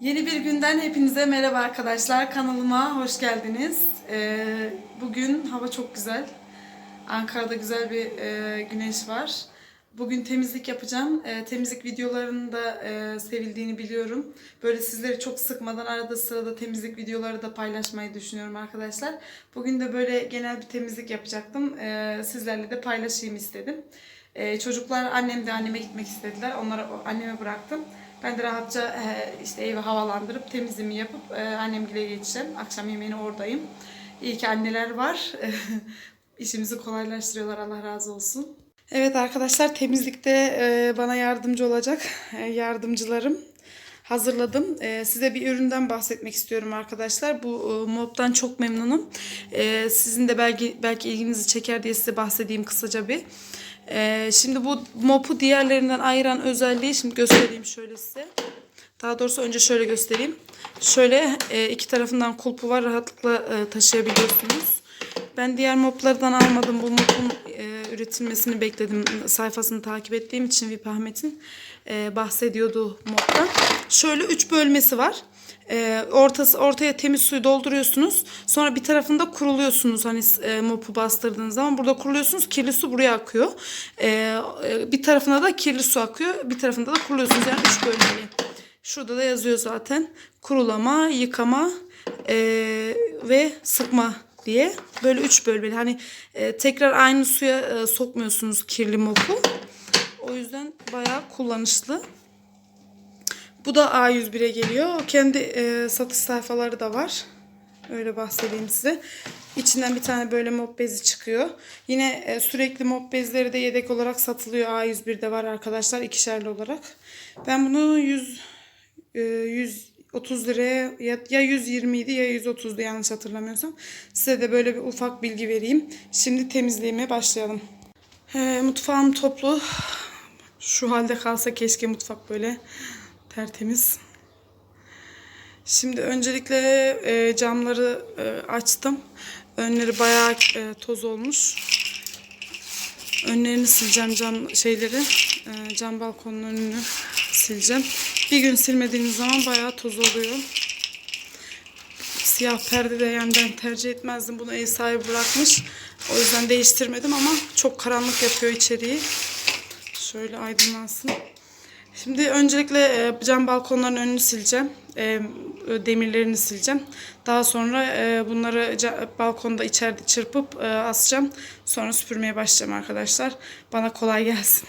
Yeni bir günden hepinize merhaba arkadaşlar. Kanalıma hoş geldiniz. Ee, bugün hava çok güzel. Ankara'da güzel bir e, güneş var. Bugün temizlik yapacağım. E, temizlik videolarının da e, sevildiğini biliyorum. Böyle sizleri çok sıkmadan arada sırada temizlik videoları da paylaşmayı düşünüyorum arkadaşlar. Bugün de böyle genel bir temizlik yapacaktım. Sizlerle de paylaşayım istedim. Çocuklar annem de anneme gitmek istediler. Onları anneme bıraktım. Ben de rahatça e, işte evi havalandırıp temizliğimi yapıp e, annemgile geçeceğim. Akşam yemeğini oradayım. İyi ki anneler var. İşimizi kolaylaştırıyorlar Allah razı olsun. Evet arkadaşlar temizlikte e, bana yardımcı olacak e, yardımcılarım hazırladım. Size bir üründen bahsetmek istiyorum arkadaşlar. Bu moptan çok memnunum. Sizin de belki belki ilginizi çeker diye size bahsedeyim kısaca bir. E, şimdi bu mopu diğerlerinden ayıran özelliği şimdi göstereyim şöyle size. Daha doğrusu önce şöyle göstereyim. Şöyle e, iki tarafından kulpu var rahatlıkla e, taşıyabiliyorsunuz. Ben diğer moplardan almadım. Bu mopun e, üretilmesini bekledim. Sayfasını takip ettiğim için VIP Ahmet'in e, bahsediyordu moptan. Şöyle üç bölmesi var. E, ortası ortaya temiz suyu dolduruyorsunuz. Sonra bir tarafında kuruluyorsunuz. Hani e, mopu bastırdığınız zaman burada kuruluyorsunuz. Kirli su buraya akıyor. E, e, bir tarafına da kirli su akıyor. Bir tarafında da kuruluyorsunuz. Yani üç bölmeli. Şurada da yazıyor zaten. Kurulama, yıkama e, ve sıkma diye. Böyle üç bölmeli. Hani e, tekrar aynı suya e, sokmuyorsunuz kirli mopu. O yüzden bayağı kullanışlı. Bu da A101'e geliyor. Kendi e, satış sayfaları da var. Öyle bahsedeyim size. İçinden bir tane böyle mop bezi çıkıyor. Yine e, sürekli mop bezleri de yedek olarak satılıyor. A101'de var arkadaşlar ikişerli olarak. Ben bunu 100 e, 130 liraya ya, ya 120 idi ya 130'du yanlış hatırlamıyorsam. Size de böyle bir ufak bilgi vereyim. Şimdi temizliğime başlayalım. E, mutfağım toplu. Şu halde kalsa keşke mutfak böyle tertemiz. Şimdi öncelikle e, camları e, açtım. Önleri bayağı e, toz olmuş. Önlerini sileceğim cam şeyleri. E, cam balkonun önünü sileceğim. Bir gün silmediğiniz zaman bayağı toz oluyor. Siyah perde de yani ben tercih etmezdim. Bunu ev sahibi bırakmış. O yüzden değiştirmedim ama çok karanlık yapıyor içeriği. Şöyle aydınlansın. Şimdi öncelikle e, cam balkonların önünü sileceğim. E, demirlerini sileceğim. Daha sonra e, bunları balkonda içeride çırpıp asacağım. Sonra süpürmeye başlayacağım arkadaşlar. Bana kolay gelsin.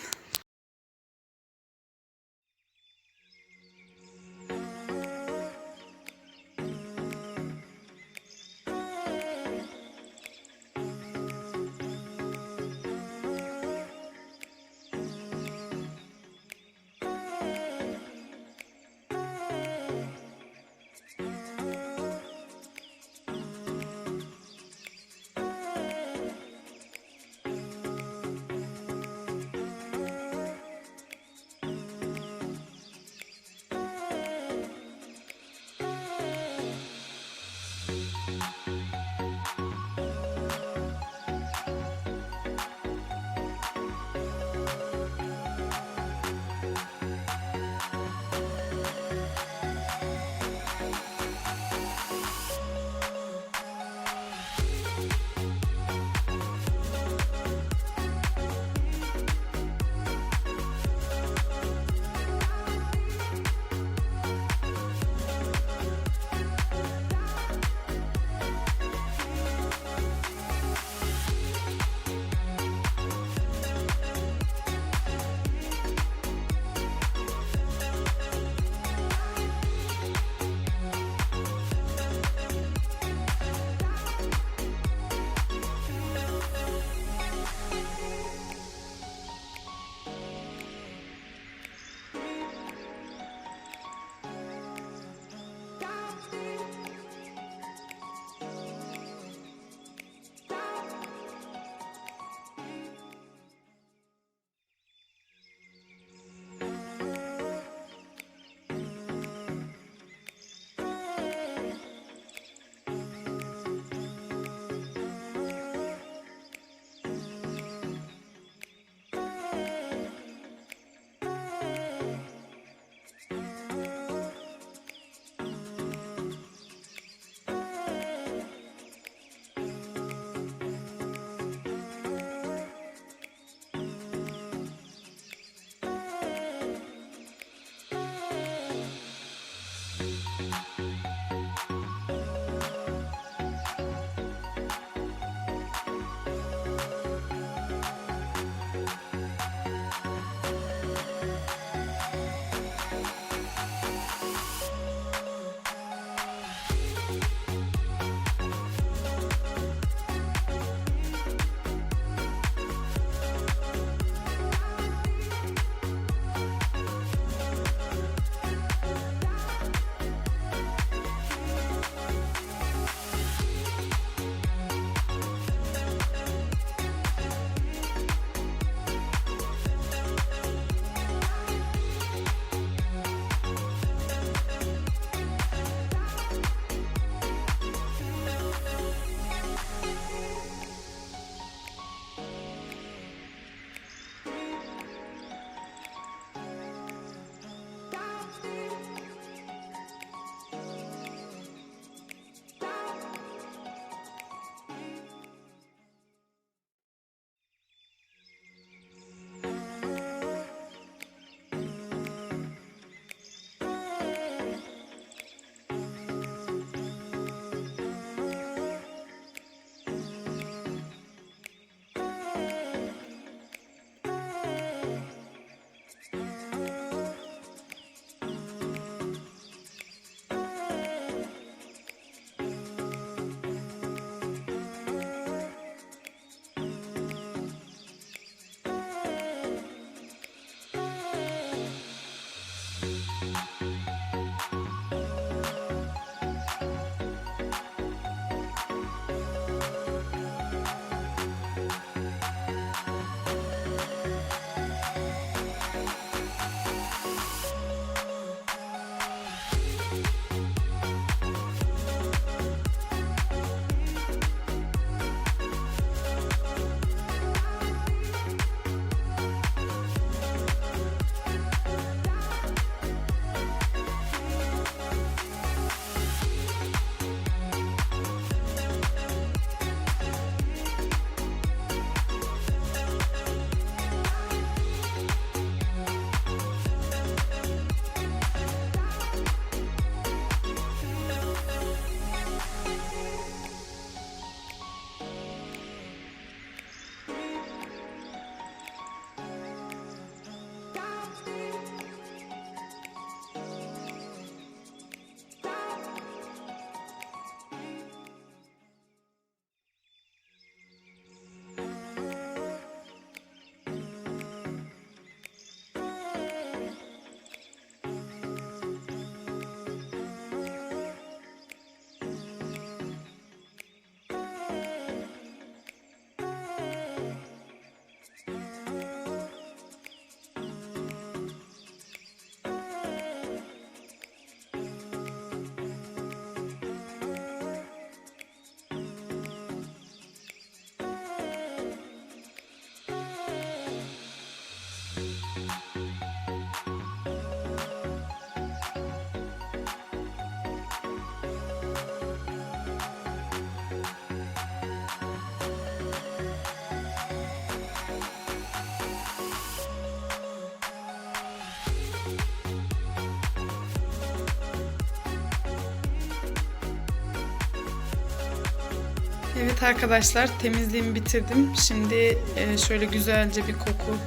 Evet arkadaşlar temizliğimi bitirdim. Şimdi e, şöyle güzelce bir koku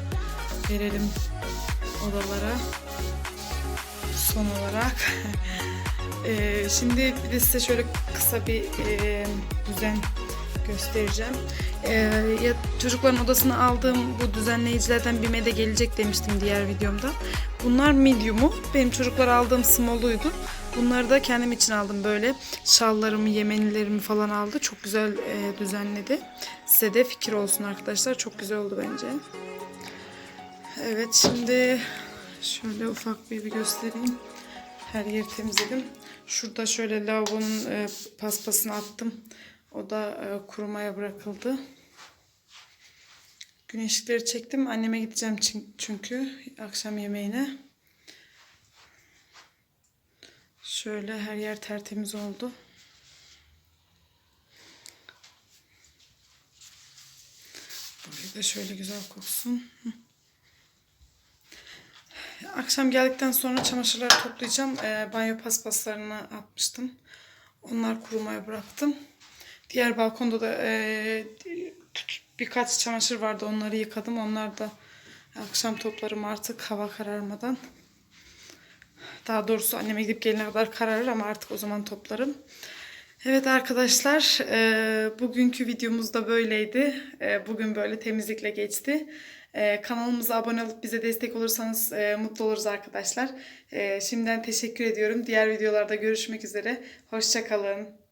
verelim odalara. Son olarak. E, şimdi bir de size şöyle kısa bir e, düzen göstereceğim. Ya çocukların odasına aldığım bu düzenleyicilerden BİM'e de gelecek demiştim diğer videomda. Bunlar medium'u. Benim çocuklar aldığım small'uydu. Bunları da kendim için aldım böyle. Şallarımı, yemenilerimi falan aldı. Çok güzel e, düzenledi. Size de fikir olsun arkadaşlar. Çok güzel oldu bence. Evet şimdi şöyle ufak bir, bir göstereyim. Her yeri temizledim. Şurada şöyle lavabonun e, paspasını attım. O da e, kurumaya bırakıldı. Güneşlikleri çektim. Anneme gideceğim çünkü akşam yemeğine. Şöyle her yer tertemiz oldu. Burayı da şöyle güzel koksun. Akşam geldikten sonra çamaşırları toplayacağım. Ee, banyo paspaslarını atmıştım. Onlar kurumaya bıraktım. Diğer balkonda da e, birkaç çamaşır vardı. Onları yıkadım. Onlar da akşam toplarım artık hava kararmadan. Daha doğrusu anneme gidip gelene kadar kararır ama artık o zaman toplarım. Evet arkadaşlar, e, bugünkü videomuz da böyleydi. E, bugün böyle temizlikle geçti. E, kanalımıza abone olup bize destek olursanız e, mutlu oluruz arkadaşlar. E, şimdiden teşekkür ediyorum. Diğer videolarda görüşmek üzere. Hoşçakalın.